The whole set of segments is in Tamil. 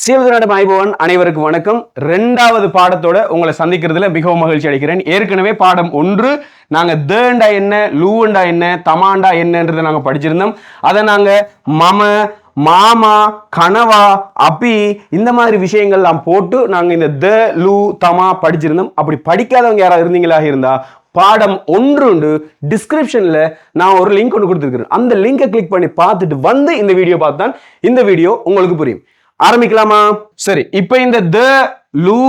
சீவதநாடு மாய்பவன் அனைவருக்கும் வணக்கம். ரெண்டாவது பாடத்தோட உங்களை சந்திக்கிறதுல மிகவும் மகிழ்ச்சி அடைகிறேன் ஏற்கனவே பாடம் ஒன்று நாங்கள் தேண்டா என்ன லூண்டா என்ன தமாண்டா என்னன்றதை நாங்கள் படிச்சிருந்தோம். அதை நாங்கள் மம மாமா கனவா அப்பி இந்த மாதிரி விஷயங்கள்லாம் போட்டு நாங்கள் இந்த த லூ தமா படிச்சிருந்தோம். அப்படி படிக்காதவங்க யாராவது இருந்தீங்களாக இருந்தா பாடம் ஒன்று உண்டு டிஸ்கிரிப்ஷனில் நான் ஒரு லிங்க் ஒன்று கொடுத்துருக்குறேன். அந்த லிங்கை கிளிக் பண்ணி பார்த்துட்டு வந்து இந்த வீடியோ பார்த்தான் இந்த வீடியோ உங்களுக்கு புரியும். ஆரம்பிக்கலாமா? சரி இப்போ இந்த த லூ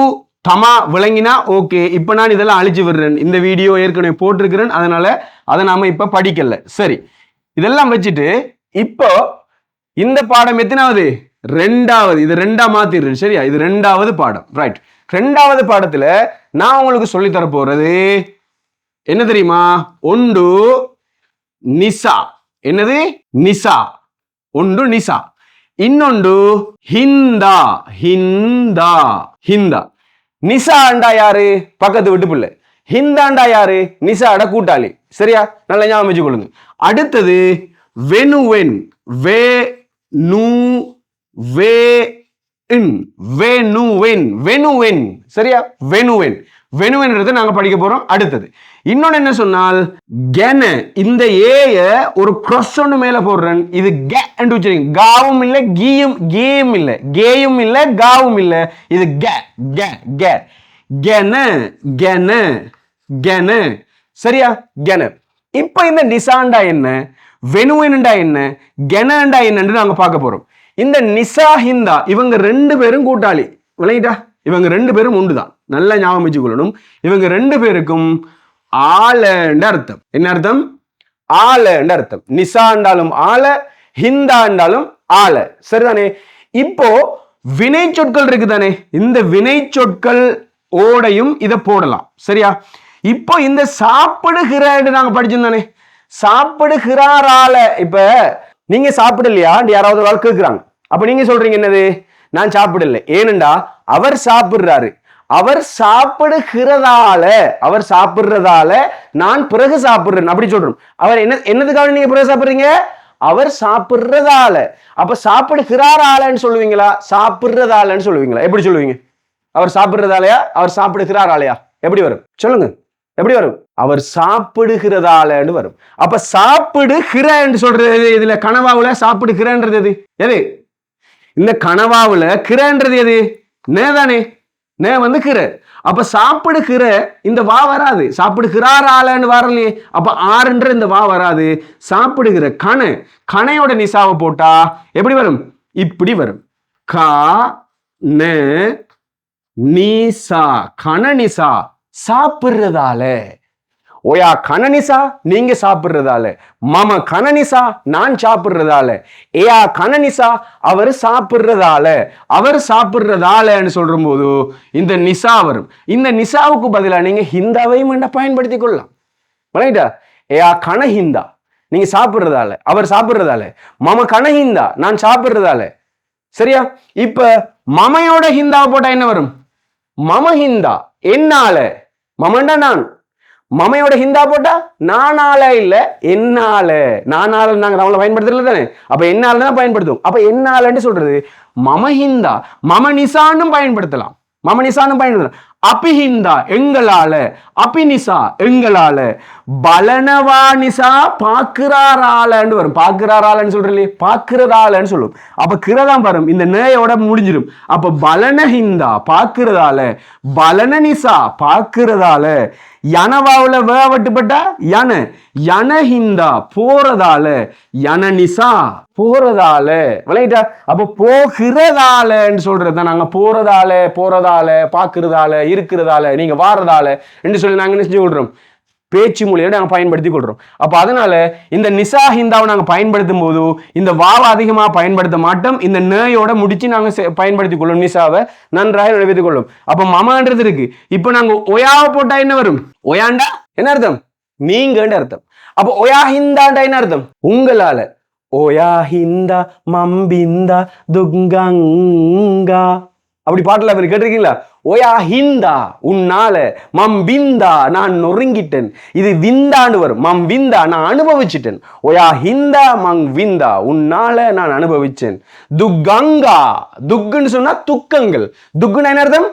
தமா விளங்கினா ஓகே. இப்போ நான் இதெல்லாம் அழிச்சு விடுறேன். இந்த வீடியோ ஏற்கனவே போட்டிருக்கிறேன். அதனால அதை நாம இப்போ படிக்கல. சரி இதெல்லாம் வச்சுட்டு இப்போ இந்த பாடம் எத்தனாவது? ரெண்டாவது. இது ரெண்டா மாத்திடுறேன். சரியா? இது ரெண்டாவது பாடம். ரைட் ரெண்டாவது பாடத்துல நான் உங்களுக்கு சொல்லி தர போறது என்ன தெரியுமா? ஒன்று நிசா. என்னது? நிசா. ஒன்று நிசா. இன்னொன்று ஹிந்தா. ஹிந்தா. ஹிந்தா. நிசாண்டா யாரு? பக்கத்து வீட்டு பிள்ளை. ஹிந்தாண்டா யாரு? நிசாட கூட்டாளி. சரியா? நல்லா ஞாபகம் வச்சு கொள்ளுங்க அடுத்தது வெனுவென் வே நு வே இன். வெனுவென் வெனுவென் சரியா? வெனுவென் வெனுவென்றது நாங்க படிக்க போறோம். அடுத்தது இன்னொன்று என்ன சொன்னால் கென இந்த ஏய ஒரு cross ஒன்று மேலே போடுறேன். இது கே என்று வச்சிருக்கீங்க. காவும் இல்லை கீயும் கேயும் இல்லை. கேயும் இல்லை காவும் இல்லை. இது கே கே கே கென கென கென சரியா? கென இப்போ இந்த நிசாண்டா என்ன? வெனுவென்டா என்ன? கெனண்டா என்னன்னு நாங்க பார்க்க போறோம். இந்த நிசா ஹிந்தா இவங்க ரெண்டு பேரும் கூட்டாளி. விளையிட்டா இவங்க ரெண்டு பேரும் உண்டுதான். நல்லா ஞாபகம் வச்சுக்கொள்ளணும் இவங்க ரெண்டு பேருக்கும் ஆலண்ட அர்த்தம். என்ன அர்த்தம்? ஆலண்ட அர்த்தம். நிசாண்டாலும் ஆல ஹிந்தாண்டாலும் ஆல சரிதானே? இப்போ வினை சொற்கள் இருக்குதானே? இந்த வினை சொற்கள் ஓடையும் இதை போடலாம். சரியா? இப்போ இந்த சாப்பிடுகிறன்னு நாங்க படிச்சிருந்தானே. சாப்பிடுகிறாரால இப்ப நீங்க சாப்பிடலையா? யாராவது ஒரு ஆள் கேட்கிறாங்க அப்ப நீங்க சொல்றீங்க என்னது? நான் சாப்பிடல. ஏனண்டா அவர் சாப்பிடுறாரு. அவர் சாப்பிடுகிறதால அவர் சாப்பிடுறதால நான் பிறகு சாப்பிடுறேன். அப்படி சொல்றோம். அவர் என்ன என்னதுக்காக நீங்க பிறகு சாப்பிடுறீங்க? அவர் சாப்பிடுறதால. அப்ப சாப்பிடுகிறாராலன்னு சொல்லுவீங்களா? சாப்பிடுறதாலன்னு சொல்லுவீங்களா? எப்படி சொல்லுவீங்க? அவர் சாப்பிடுறதாலயா? அவர் சாப்பிடுகிறாராலயா? எப்படி வரும்? சொல்லுங்க. எப்படி வரும்? அவர் சாப்பிடுகிறதாலன்னு வரும். அப்ப சாப்பிடுகிறன்னு சொல்றது இதுல கனவாவுல சாப்பிடுகிறன்றது எது? எது? இந்த கனவாவுல கிரன்றது எது? நேதானே. நே வந்து கிர. அப்ப சாப்பிடுகிற இந்த வா வராது. சாப்பிடுகிறார் ஆளன்னு வரலையே அப்ப ஆறுன்ற இந்த வா வராது. சாப்பிடுகிற கண. கணையோட நிசாவை போட்டா எப்படி வரும்? இப்படி வரும். கா ந நீசா. கணநிசா சாப்பிடுறதால ஓயா கணனிசா நீங்க சாப்பிட்றதால. மம கணனிசா நான் சாப்பிட்றதால. ஏயா கணனிசா அவர் சாப்பிட்றதால. அவர் சாப்பிட்றதாலன்னு சொல்லும் போது இந்த நிசா வரும். இந்த நிசாவுக்கு பதிலாக நீங்க ஹிந்தாவையும் என்ன பயன்படுத்தி கொள்ளலாம்? வணங்கிட்டா ஏயா கண ஹிந்தா. நீங்க சாப்பிட்றதால. அவர் சாப்பிட்றதால. மம கண ஹிந்தா நான் சாப்பிட்றதால. சரியா? இப்ப மமையோட ஹிந்தாவை போட்டா என்ன வரும்? மம ஹிந்தா. என்னால? மமண்டா நான். மமையோட ஹிந்தா போட்டா நானால இல்ல என்னால. நானால நாங்க நம்மள பயன்படுத்தல தானே. அப்ப என்னால தான் பயன்படுத்துவோம். அப்ப என்னாலன்னு சொல்றது மமஹிந்தா மம நிசான்னு பயன்படுத்தலாம். மம நிசான்னு பயன்படுத்தலாம். அபிஹிந்தா எங்களால. அபிநிசா எங்களால. பலனவா நிசா பாக்குறாராலன்னு வரும். பாக்குறாராலன்னு சொல்றீங்களே பாக்குறதாலன்னு சொல்லும். அப்ப கிரதான் வரும். இந்த நேயோட முடிஞ்சிடும் அப்ப பலன ஹிந்தா பாக்குறதால பலன நிசா பாக்குறதால யனவாவில் வே வட்டுப்பட்டா? யன. யன ஹிந்தா போறதால. யனனிசா போறதால. விளையிட்டா அப்போ போகிறதாலன்னு சொல்றது நாங்க போறதால போறதால பார்க்கறதால இருக்கிறதால நீங்க வாரதால என்று சொல்லி நாங்க என்ன செஞ்சு பேச்சு மொழியோட நாங்கள் பயன்படுத்தி கொள்றோம். அப்போ அதனால இந்த நிசா ஹிந்தாவை நாங்கள் பயன்படுத்தும் போது இந்த வாவை அதிகமாக பயன்படுத்த மாட்டோம். இந்த நேயோட முடிச்சு நாங்கள் பயன்படுத்தி கொள்ளும் நிசாவை நன்றாக நிறைவேற்றிக் கொள்ளும். அப்போ மமான்றது இருக்கு. இப்போ நாங்கள் ஒயாவை போட்டா என்ன வரும்? ஒயாண்டா? என்ன அர்த்தம்? நீங்கன்னு அர்த்தம். அப்போ ஒயா ஹிந்தாண்டா என்ன அர்த்தம்? உங்களால. ஓயா ஹிந்தா மம்பிந்தா துங்கங்கா. அப்படி பாட்டுல அப்படி கேட்டிருக்கீங்களா? ஓயா ஹிந்தா உன்னால மம் விந்தா நான் நொறுங்கிட்டேன். இது விந்தான்னு வரும். மம் விந்தா நான் அனுபவிச்சிட்டேன். ஓயா ஹிந்தா மங் விந்தா உன்னால நான் அனுபவிச்சேன். துக்கங்கா துக்குன்னு சொன்னா துக்கங்கள். துக்குன்னு என்ன அர்த்தம்?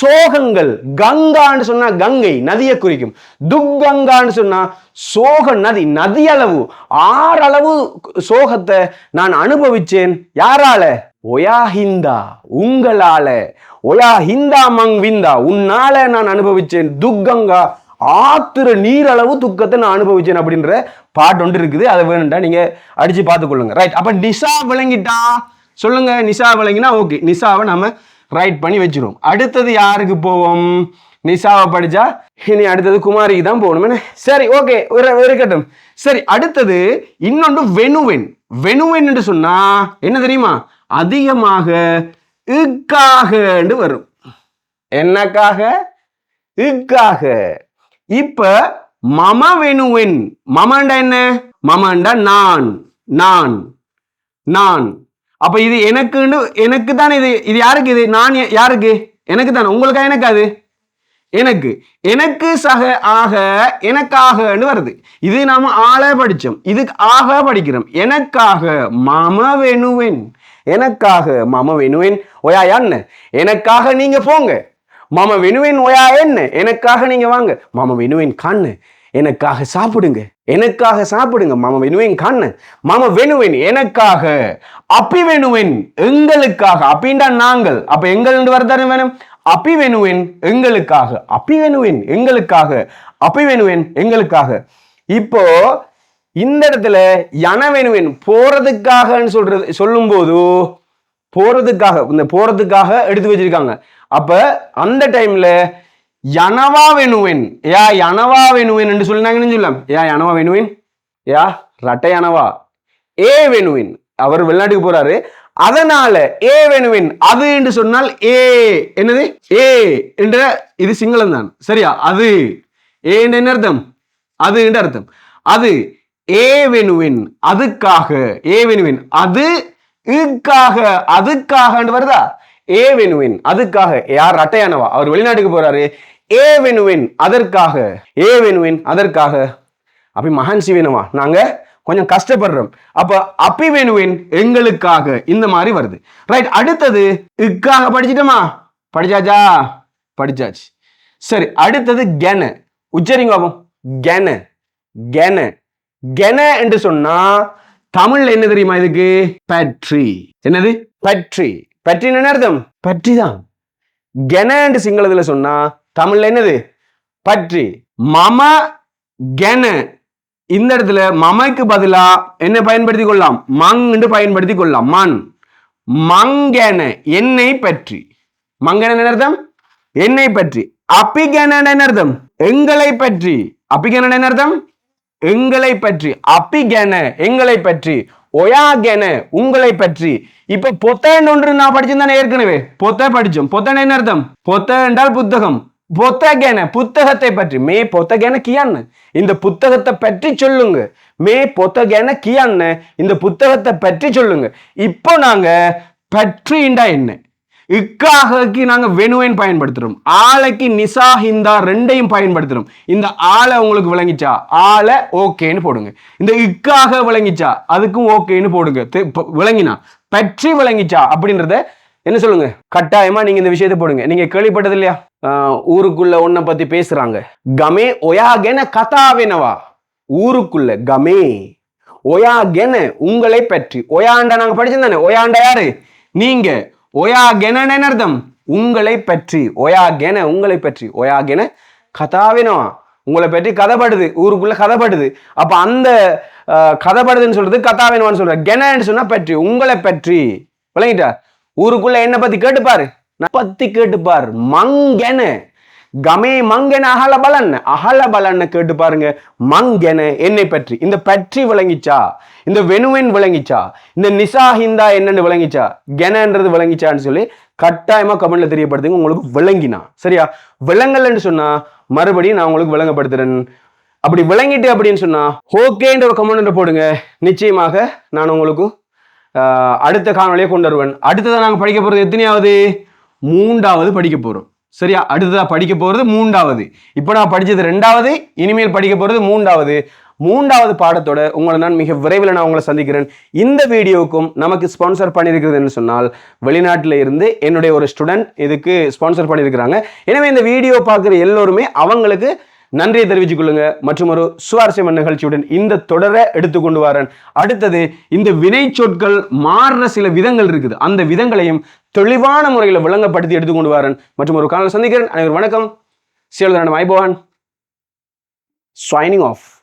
சோகங்கள். கங்கான்னு சொன்னா கங்கை நதியை குறிக்கும். துக்கங்கான்னு சொன்னா சோக நதி நதி அளவு ஆறளவு சோகத்தை நான் அனுபவிச்சேன். யாரால? ஒயாஹிந்தா உங்களால. ஒயா ஹிந்தா மங் விந்தா. உன்னால நான் அனுபவிச்சேன் துக்கங்கா. ஆத்திர நீரளவு துக்கத்தை நான் அனுபவிச்சேன் அப்படின்ற பாட்டு ஒன்று இருக்குது. அதை வேணும்டா நீங்க அடிச்சு பார்த்துக்கொள்ளுங்க. ரைட் அப்ப நிஷா விளங்கிட்டா? சொல்லுங்க நிஷா விளங்கினா ஓகே நிஷாவை நம்ம ரைட் பண்ணி வச்சிருவோம். அடுத்தது யாருக்கு போவோம்? நிஷாவை படிச்சா? இனி அடுத்தது குமாரிக்கு தான் போகணும். என்ன? சரி ஓகே இருக்கட்டும் சரி அடுத்தது இன்னொன்று வெனுவென் வெனுவென் என்று சொன்னா என்ன தெரியுமா? அதிகமாக இக்காகண்டு வரும். என்னக்காக? இக்காக இப்ப மம வெனுவென் மமண்டா என்ன? மமண்டா நான். நான். நான். அப்ப இது எனக்குன்னு எனக்கு தானே இது? இது யாருக்கு இது? நான் யாருக்கு? எனக்கு தானே உங்களுக்கா எனக்கு அது? எனக்கு. எனக்கு சக ஆக எனக்காகன்னு வருது. இது நாம ஆள படிச்சோம். இதுக்கு ஆக படிக்கிறோம். எனக்காக மம வெனுவென் எனக்காக மம வேணுவேன். ஒயா யான்னு எனக்காக நீங்க போங்க. மாம வெனுவென் ஒயா என்ன எனக்காக நீங்க வாங்க. மம வெனுவென் கண்ணு எனக்காக சாப்பிடுங்க. எனக்காக சாப்பிடுங்க மாமா வெனுவேன் கண்ணு மாமா வெனுவேன் எனக்காக. அப்பி வேணுவேன் எங்களுக்காக. அப்படின்டா நாங்கள். அப்ப எங்கள் வரதானே வேணும்? அப்பி வேணுவேன் எங்களுக்காக. அப்பி வேணுவேன் எங்களுக்காக. அப்பி வேணுவேன் எங்களுக்காக. இப்போ இந்த இடத்துல யன வேணுவேன் போறதுக்காகன்னு சொல்றது சொல்லும்போது போறதுக்காக இந்த போறதுக்காக எடுத்து வச்சிருக்காங்க. அப்ப அந்த டைம்ல யனவா வேணுவேன். யா யனவா வேணுவேன் என்று சொல்லினாங்கன்னு சொல்லலாம். யா யனவா வேணுவேன். யா ரட்டை யனவா. ஏ வேணுவேன். அவர் வெளிநாட்டுக்கு போறாரு. அதனால ஏ வேணுவின். அது என்று சொன்னால் ஏ. என்னது? ஏ என்ற இது சிங்களம் தான். சரியா? அது. ஏ என்ன அர்த்தம்? அது என்ற அர்த்தம். அது ஏ வேணுவின். அதுக்காக ஏ வேணுவின். அது இக்காக அதுக்காக வருதா? ஏ வெனுவின் அதுக்காக யார் அட்டையானவா? அவர் வெளிநாட்டுக்கு போறாரு. ஏ வெனுவின் அதற்காக. ஏ வெனுவின் அதற்காக. அப்படி மகான் சிவனவா? நாங்க கொஞ்சம் கஷ்டப்படுறோம். அப்ப அப்பி வேணுவேன் எங்களுக்காக. இந்த மாதிரி வருது. ரைட் அடுத்தது இக்காக படிச்சிட்டோமா? படிச்சாச்சா? படிச்சாச்சு. சரி அடுத்தது கென. உச்சரிங்க பாப்போம். கென. கென. கென என்று சொன்னா தமிழ்ல என்ன தெரியுமா இதுக்கு? பற்றி. என்னது? பற்றி. பற்றி என்ன அர்த்தம்? பற்றி தான். கென என்று சிங்களத்துல சொன்னா தமிழ்ல என்னது? பற்றி. மம கென. இந்த இடத்துல மமைக்கு பதிலா என்ன பயன்படுத்தி கொள்ளலாம்? மங் என்று பயன்படுத்தி கொள்ளலாம். மண். மங்கென என்னை பற்றி. மங்கென அர்த்தம்? என்னை பற்றி. அப்பிகன என்ன அர்த்தம்? எங்களை பற்றி. அப்பிகன என்ன அர்த்தம்? எங்களை பற்றி அப்பிகென எங்களை பற்றி ஒயாகென உங்களை பற்றி. இப்ப பொத்தன் ஒன்று நான் படிச்சிருந்தானே ஏற்கனவே? பொத்த படிச்சோம். பொத்தன் என்ன அர்த்தம்? பொத்த என்றால் புத்தகம். பொத்தகென புத்தகத்தை பற்றி. மே பொத்தகென கியான்னு. இந்த புத்தகத்தை பற்றி சொல்லுங்க. மே பொத்தகென கியான்னு. இந்த புத்தகத்தை பற்றி சொல்லுங்க. இப்போ நாங்க பற்றிண்டா என்ன? இக்காகக்கு நாங்கள் வெனுவேன் பயன்படுத்துகிறோம் ஆலைக்கு நிசா ஹிந்தா ரெண்டையும் பயன்படுத்துகிறோம் இந்த ஆலை உங்களுக்கு விளங்கிச்சா? ஆளை ஓகேன்னு போடுங்க. இந்த இக்காக விளங்கிச்சா? அதுக்கும் ஓகேன்னு போடுங்க. விளங்கினா? பற்றி விளங்கிச்சா? அப்படின்றத என்ன சொல்லுங்க? கட்டாயமா நீங்க இந்த விஷயத்தை போடுங்க. நீங்க கேள்விப்பட்டது இல்லையா? ஊருக்குள்ள ஒன்ன பத்தி பேசுறாங்க. கமே ஒயாகென கதாவினவா? ஊருக்குள்ள கமே ஒயாகென உங்களை பற்றி. ஒயாண்டா நாங்க படிச்சிருந்தானே ஒயாண்டா யாரு? நீங்க ஒயாகென என்ன அர்த்தம் உங்களை பற்றி ஒயா கென உங்களை பற்றி ஒயா கென கதாவினோ உங்களை பற்றி கதைப்படுது ஊருக்குள்ள கதைப்படுது. அப்ப அந்த கதைப்படுதுன்னு சொல்றது கதாவினோன்னு சொல்ற. கெனன்னு சொன்னா பற்றி உங்களை பற்றி. விளங்கிட்டா? ஊருக்குள்ள என்ன பத்தி கேட்டுப்பாரு. நான் பத்தி கேட்டுப்பார். மங்கென. கமே மங்கென அகல பலன். அகல பலன் கேட்டு பாருங்க. மங்கென என்னை பற்றி. இந்த பற்றி விளங்கிச்சா? இந்த வெனுவென் விளங்கிச்சா? இந்த நிசா ஹிந்தா என்னன்னு விளங்கிச்சா? கெனன்றது விளங்கிச்சான்னு சொல்லி கட்டாயமா கமெண்ட்ல தெரியப்படுத்துங்க. உங்களுக்கு விளங்கினா. சரியா? விளங்கலன்னு சொன்னா மறுபடியும் நான் உங்களுக்கு விளங்கப்படுத்துறேன். அப்படி விளங்கிட்டு அப்படின்னு சொன்னா ஓகேன்ற ஒரு கமெண்ட் போடுங்க. நிச்சயமாக நான் உங்களுக்கு ஆஹ், அடுத்த காணொலியை கொண்டு வருவேன். அடுத்ததை நாங்கள் படிக்க போகிறது எத்தனையாவது? மூன்றாவது படிக்க போறோம். சரியா? அடுத்ததா படிக்க போறது மூன்றாவது. இப்போ நான் படிச்சது ரெண்டாவது இனிமேல் படிக்க போறது மூன்றாவது. மூன்றாவது பாடத்தோட உங்களை நான் மிக விரைவில் நான் உங்களை சந்திக்கிறேன். இந்த வீடியோவுக்கும் நமக்கு ஸ்பான்சர் பண்ணியிருக்கிறதுன்னு சொன்னால் வெளிநாட்டில் இருந்து என்னுடைய ஒரு ஸ்டூடெண்ட் இதுக்கு ஸ்பான்சர் பண்ணியிருக்கிறாங்க. எனவே இந்த வீடியோ பார்க்குற எல்லோருமே அவங்களுக்கு நன்றியை தெரிவித்துக் கொள்ளுங்க. மற்றும் ஒரு சுவாரஸ்யமான நிகழ்ச்சியுடன் இந்த தொடரை எடுத்துக்கொண்டு வரேன். அடுத்தது இந்த வினை சொற்கள் மாறுற சில விதங்கள் இருக்குது. அந்த விதங்களையும் தெளிவான முறையில் விளங்கப்படுத்தி எடுத்துக்கொண்டு வரேன். மற்றும் ஒரு காலம் சந்திக்கிறேன். அனைவரும் வணக்கம். சிவலதனம் ஐபவான் ஸ்வைனிங் ஆஃப்